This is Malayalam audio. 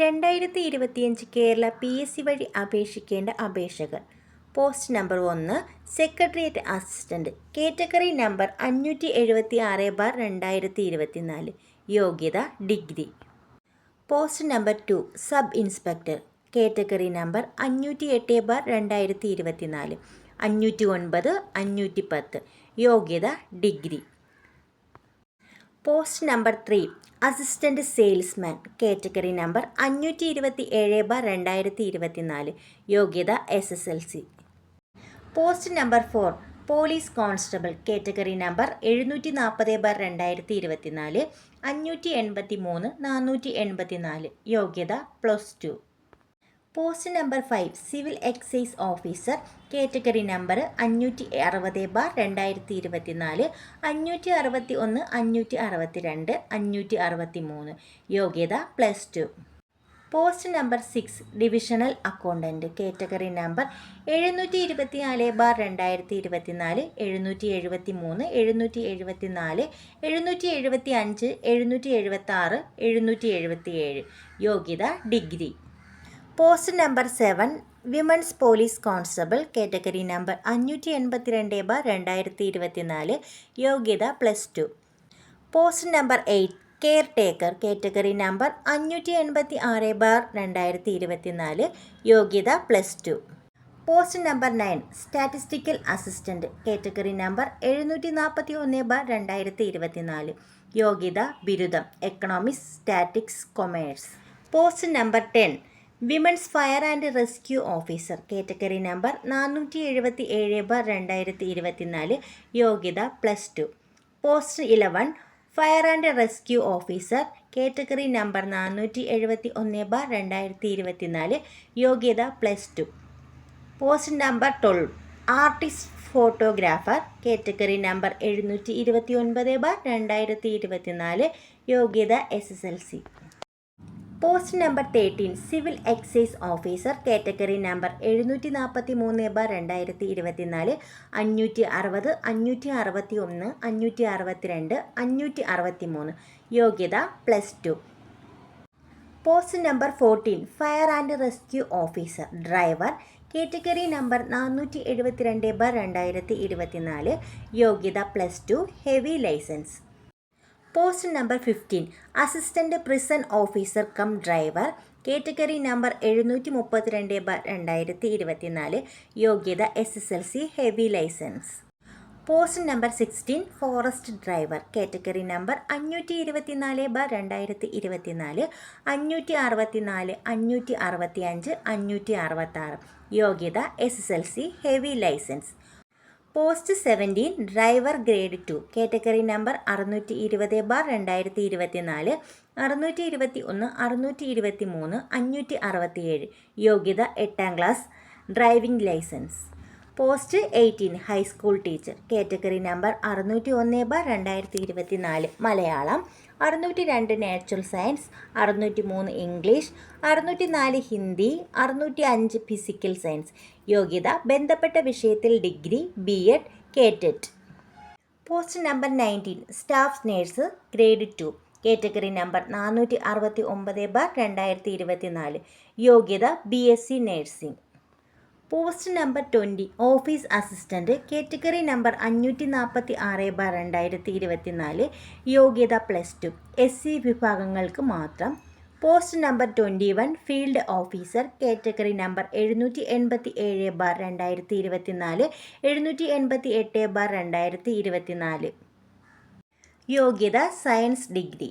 രണ്ടായിരത്തി ഇരുപത്തിയഞ്ച് കേരള പി എസ് സി വഴി അപേക്ഷിക്കേണ്ട അപേക്ഷകൾ പോസ്റ്റ് നമ്പർ ഒന്ന് സെക്രട്ടേറിയറ്റ് അസിസ്റ്റന്റ് കാറ്റഗറി നമ്പർ അഞ്ഞൂറ്റി എഴുപത്തി ആറ് ബാർ രണ്ടായിരത്തി ഇരുപത്തിനാല് യോഗ്യത degree. Post number two sub inspector category number അഞ്ഞൂറ്റി എട്ട് ബാർ രണ്ടായിരത്തി ഇരുപത്തിനാല് അഞ്ഞൂറ്റി ഒൻപത് അഞ്ഞൂറ്റി പത്ത് യോഗ്യത degree. Post number three assistant salesman category number അഞ്ഞൂറ്റി ഇരുപത്തി ഏഴ് ബാർ രണ്ടായിരത്തി ഇരുപത്തിനാല് യോഗ്യത S S L C post number four police constable category number എഴുന്നൂറ്റി നാൽപ്പത് ബാർ രണ്ടായിരത്തി ഇരുപത്തിനാല് അഞ്ഞൂറ്റി എൺപത്തി മൂന്ന് നാനൂറ്റി എൺപത്തി നാല് യോഗ്യത plus two. Post number five civil excise officer category number അഞ്ഞൂറ്റി അറുപത് ബാർ രണ്ടായിരത്തി ഇരുപത്തിനാല് അഞ്ഞൂറ്റി അറുപത്തി ഒന്ന് അഞ്ഞൂറ്റി അറുപത്തി രണ്ട് അഞ്ഞൂറ്റി അറുപത്തി മൂന്ന് യോഗ്യത plus two. Post number six divisional accountant category number എഴുന്നൂറ്റി ഇരുപത്തി നാല് ബാർ രണ്ടായിരത്തി ഇരുപത്തിനാല് എഴുന്നൂറ്റി എഴുപത്തി മൂന്ന് എഴുന്നൂറ്റി എഴുപത്തി നാല് എഴുന്നൂറ്റി എഴുപത്തി അഞ്ച് എഴുന്നൂറ്റി എഴുപത്തി ആറ് എഴുന്നൂറ്റി എഴുപത്തി ഏഴ് യോഗ്യത degree. Post number seven women's police constable category number അഞ്ഞൂറ്റി എൺപത്തി രണ്ട് ബാർ രണ്ടായിരത്തി ഇരുപത്തിനാല് യോഗ്യത plus two. Post number eight caretaker category number അഞ്ഞൂറ്റി എൺപത്തി ആറ് ബാർ രണ്ടായിരത്തി ഇരുപത്തിനാല് യോഗ്യത plus two. Post number nine statistical assistant category number എഴുന്നൂറ്റി നാൽപ്പത്തി ഒന്ന് ബാർ രണ്ടായിരത്തി ഇരുപത്തിനാല് യോഗ്യത ബിരുദം economics statics commerce. Post number ten women's fire and rescue officer. Category number നാനൂറ്റി എഴുപത്തി ഏഴ് ബാർ രണ്ടായിരത്തി ഇരുപത്തിനാല് യോഗ്യത plus two. Post eleven fire and rescue officer category number നാനൂറ്റി എഴുപത്തി ഒന്ന് ബാർ രണ്ടായിരത്തി ഇരുപത്തിനാല് യോഗ്യത plus two. Post number twelve artist photographer category number എഴുന്നൂറ്റി ഇരുപത്തി ഒൻപത് ബാർ രണ്ടായിരത്തി ഇരുപത്തിനാല് യോഗ്യത S S L C. Post number thirteen civil excise officer category number എഴുന്നൂറ്റി നാൽപ്പത്തി മൂന്ന് ബാർ രണ്ടായിരത്തി ഇരുപത്തിനാല് അഞ്ഞൂറ്റി അറുപത് അഞ്ഞൂറ്റി അറുപത്തി ഒന്ന് അഞ്ഞൂറ്റി അറുപത്തിരണ്ട് അഞ്ഞൂറ്റി അറുപത്തി മൂന്ന് യോഗ്യത plus two. Post number fourteen fire and rescue officer driver category number നാനൂറ്റി എഴുപത്തിരണ്ട് ബാർ രണ്ടായിരത്തി ഇരുപത്തിനാല് യോഗ്യത plus two heavy licence. Post number fifteen assistant prison officer cum driver category number എഴുന്നൂറ്റി മുപ്പത്തിരണ്ട് രണ്ടായിരത്തി ഇരുപത്തിനാല് യോഗ്യത S S L C heavy licence post number sixteen forest driver category number അഞ്ഞൂറ്റി ഇരുപത്തിനാല് ബ രണ്ടായിരത്തി ഇരുപത്തിനാല് അഞ്ഞൂറ്റി അറുപത്തിനാല് അഞ്ഞൂറ്റി അറുപത്തി അഞ്ച് അഞ്ഞൂറ്റി അറുപത്താറ് യോഗ്യത S S L C heavy licence post seventeen driver grade two category number അറുന്നൂറ്റി ഇരുപത് ബാർ രണ്ടായിരത്തി ഇരുപത്തിനാല് അറുന്നൂറ്റി ഇരുപത്തി ഒന്ന് അറുന്നൂറ്റി ഇരുപത്തി മൂന്ന് അഞ്ഞൂറ്റി അറുപത്തിയേഴ് യോഗ്യത എട്ടാം class driving licence post eighteen high school teacher category number അറുന്നൂറ്റി ഒന്ന് ബാർ രണ്ടായിരത്തി ഇരുപത്തി നാല് മലയാളം. അറുന്നൂറ്റി രണ്ട് നാച്ചുറൽ സയൻസ് അറുന്നൂറ്റി മൂന്ന് ഇംഗ്ലീഷ് അറുന്നൂറ്റി നാല് ഹിന്ദി അറുന്നൂറ്റി അഞ്ച് ഫിസിക്കൽ സയൻസ് യോഗ്യത ബന്ധപ്പെട്ട വിഷയത്തിൽ degree B Ed K TET post number nineteen staff nurse grade two category number നാനൂറ്റി അറുപത്തി ഒമ്പത് ബാർ രണ്ടായിരത്തി ഇരുപത്തി നാല് യോഗ്യത B S C nursing post number twenty office assistant category number അഞ്ഞൂറ്റി നാൽപ്പത്തി ആറ് ബാർ രണ്ടായിരത്തി ഇരുപത്തി നാല് യോഗ്യത പ്ലസ് ടു എസ് സി വിഭാഗങ്ങൾക്ക് മാത്രം. Post number twenty one field officer category number എഴുന്നൂറ്റി എൺപത്തി ഏഴ് ബാർ രണ്ടായിരത്തി ഇരുപത്തി നാല് എഴുന്നൂറ്റി എൺപത്തി എട്ട് ബാർ രണ്ടായിരത്തി ഇരുപത്തി നാല് യോഗ്യത സയൻസ് ഡിഗ്രി.